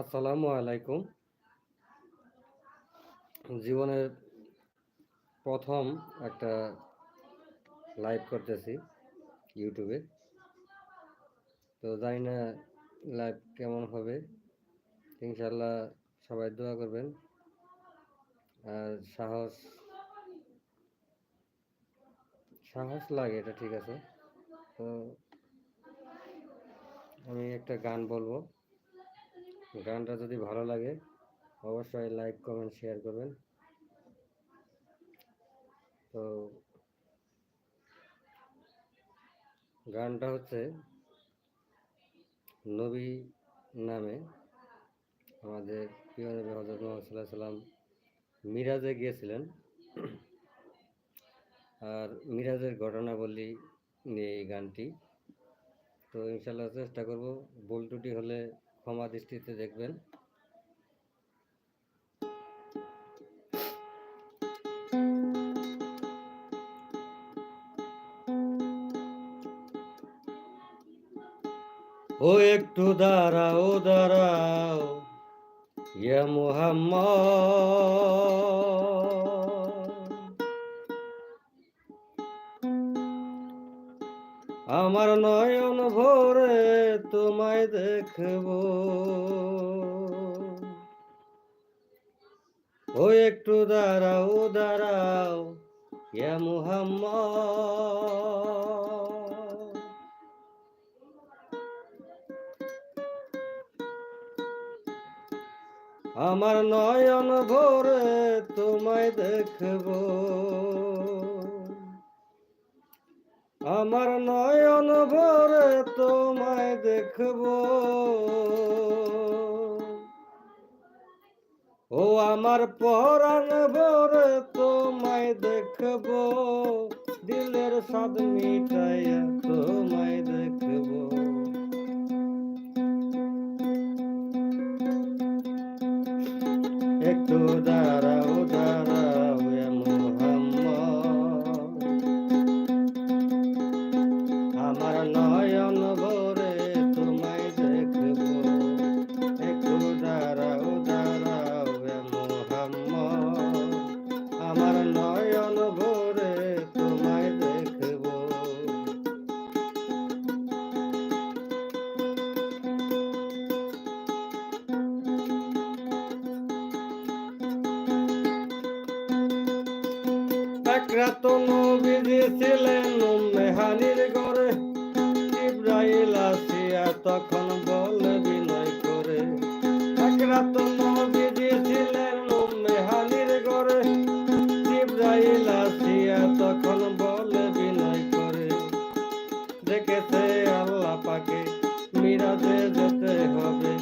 আসসালামু আলাইকুম। জীবনের প্রথম একটা লাইভ করতেছি ইউটিউবে। তো জানি না লাইভ কেমন হবে। ইনশাল্লাহ সবাই দোয়া করবেন। আর সাহস সাহস লাগে, এটা ঠিক আছে। তো আমি একটা গান বলব। গানটা যদি ভালো লাগে, অবশ্যই লাইক কমেন্ট শেয়ার করবেন। তো, গানটা হচ্ছে নবী নামে আমাদের প্রিয় নবী হজরত মোহাম্মদ সাল্লাহ সাল্লাম মিরাজে গিয়েছিলেন। আর মিরাজের ঘটনাবলী নিয়ে এই গানটি। তো ইনশাল্লাহ চেষ্টা করব, ভুল ত্রুটি হলে ক্ষমা দৃষ্টিতে দেখবেন। ও একটু দাঁড়াও দাঁড়াও। ইয়া মুহাম্মদ। আমার নয়ন ভরে তোমায় দেখব। ও একটু দাঁড়াও দাঁড়াও, ইয়া মুহাম্মদ। আমার নয়ন ভরে তোমায় দেখব। আমার নয়ন ভরে তোমায় দেখব। ও আমার পরাণ ভরে তোমায় দেখব। দিলের স্বাদ মিটাইয়া এক রাত নবীজি ছিলেন মেহানির ঘরে ইব্রাহিল আসিয়া তখন বল বিনয় করে এক রাত নবীজি ছিলেন মেহানির ঘরে ইব্রাহিল আসিয়া তখন বল বিনয় করে, দেখেছে আল্লাহ পাকে মিরাজে যেতে হবে,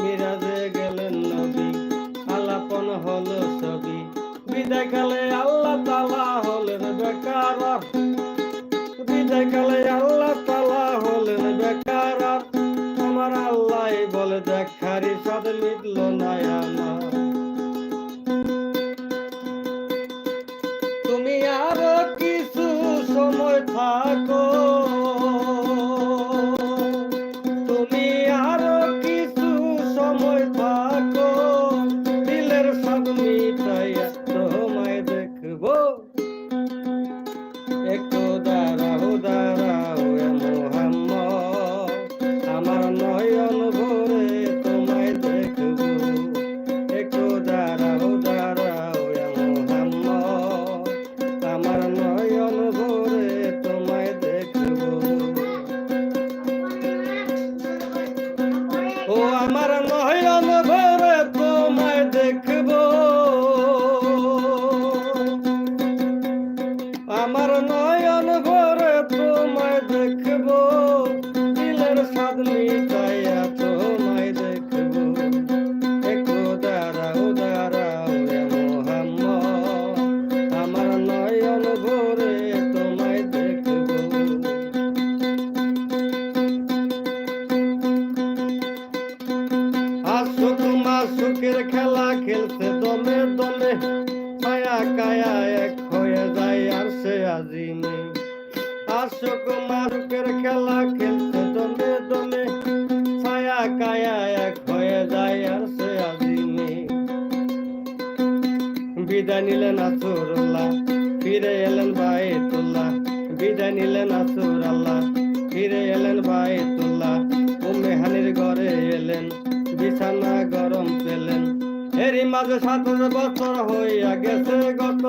মিরাজে গেলেন নবী, আলাপন হলো কালে আল্লাহ তালা হলেন বেকার। কালে আল্লাহ তালা হলেন বেকার। আমার আল্লাহ বলে দেখারি সাথে মিটল না আমার। রঙের খেলা খেলতে দলে দলে ছায়া কায়া এক হয়ে যায় আর সে আজিমে বিদায় নিলেন আসুরল্লাহ ফিরে এলেন বাইতুল্লাহ, বিদায় নিলেন আসুরাল্লাহ ফিরে এলেন বাইতুল্লাহ, উম্মে হানির ঘরে এলেন, বিছানা গরম পেলেন। এরই মাঝে সাতাশ বছর হইয়া গেছে গত,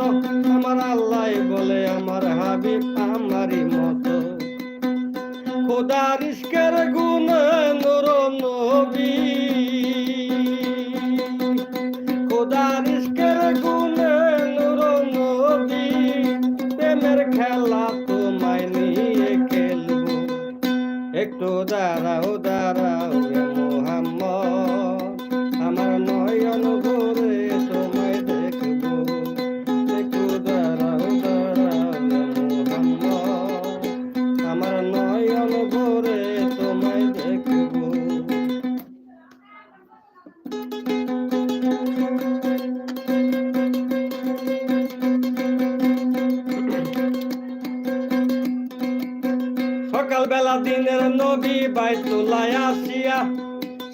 আমার আল্লাহ বলে আমার হাবিব খোদার ইস্কের গুণ নুর সকালবেলা দিনের নবী বাইতুলায় আসিয়া,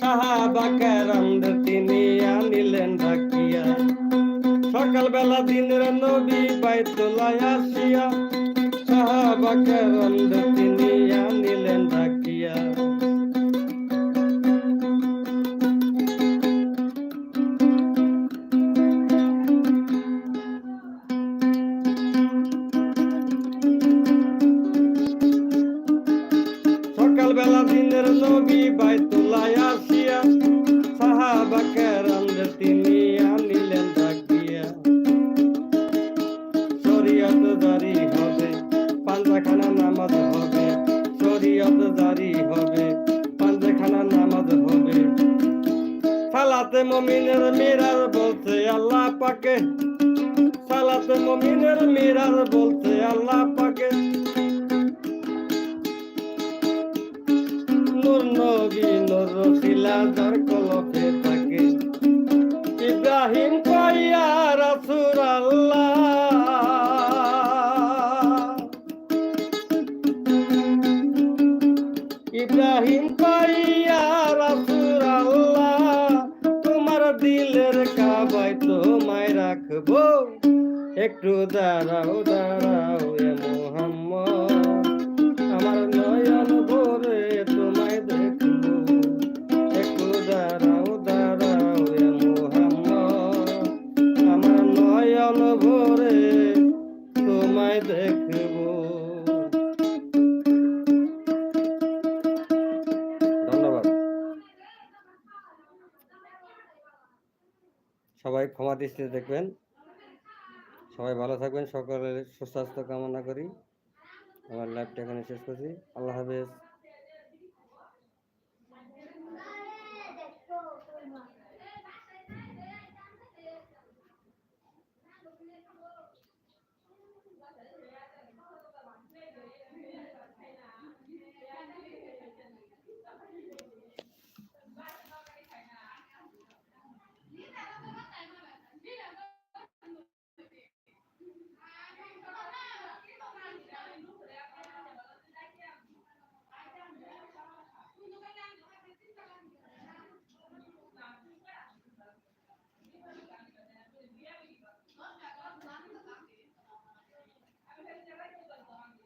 সাহাবা কেরামদের তিনি আনিলেন ডাকিয়া সকালবেলা দিনের নবী বাইতুলায় আসিয়া, সাহাবা কেরামদের সকালবেলা নবী বাইতুলায় আসিয়া, সাহাবা কেরামদের তিনি আনিলেন ডাকিয়া শরীয়ত জারি হবে, পাঞ্জাখানা নামাজ হবে। শরীয়ত জারি হবে, পাঞ্জাখানা নামাজ হবে। সালাতে মমিনের মিরার বলছে, আল্লাহ পাকে। সালাতে মমিনের মিরার বলছে, আল্লাহ পাকে। নূর রসিলা যার থাকে। ইব্রাহিম কইয়া রাসূল আল্লাহ ইব্রাহিম কইয়া রাসূল আল্লাহ তোমার দিলের কাবায় তোমায় রাখব। একটু দাঁড়াও দাঁড়াও এ মোহাম্মদ, আমার নয়ন দৃষ্টিতে দেখবেন। সবাই ভালো থাকবেন, সকলের সুস্বাস্থ্য কামনা করি। আমার লাইভটা এখানে শেষ করছি। আল্লাহ হাফেজ।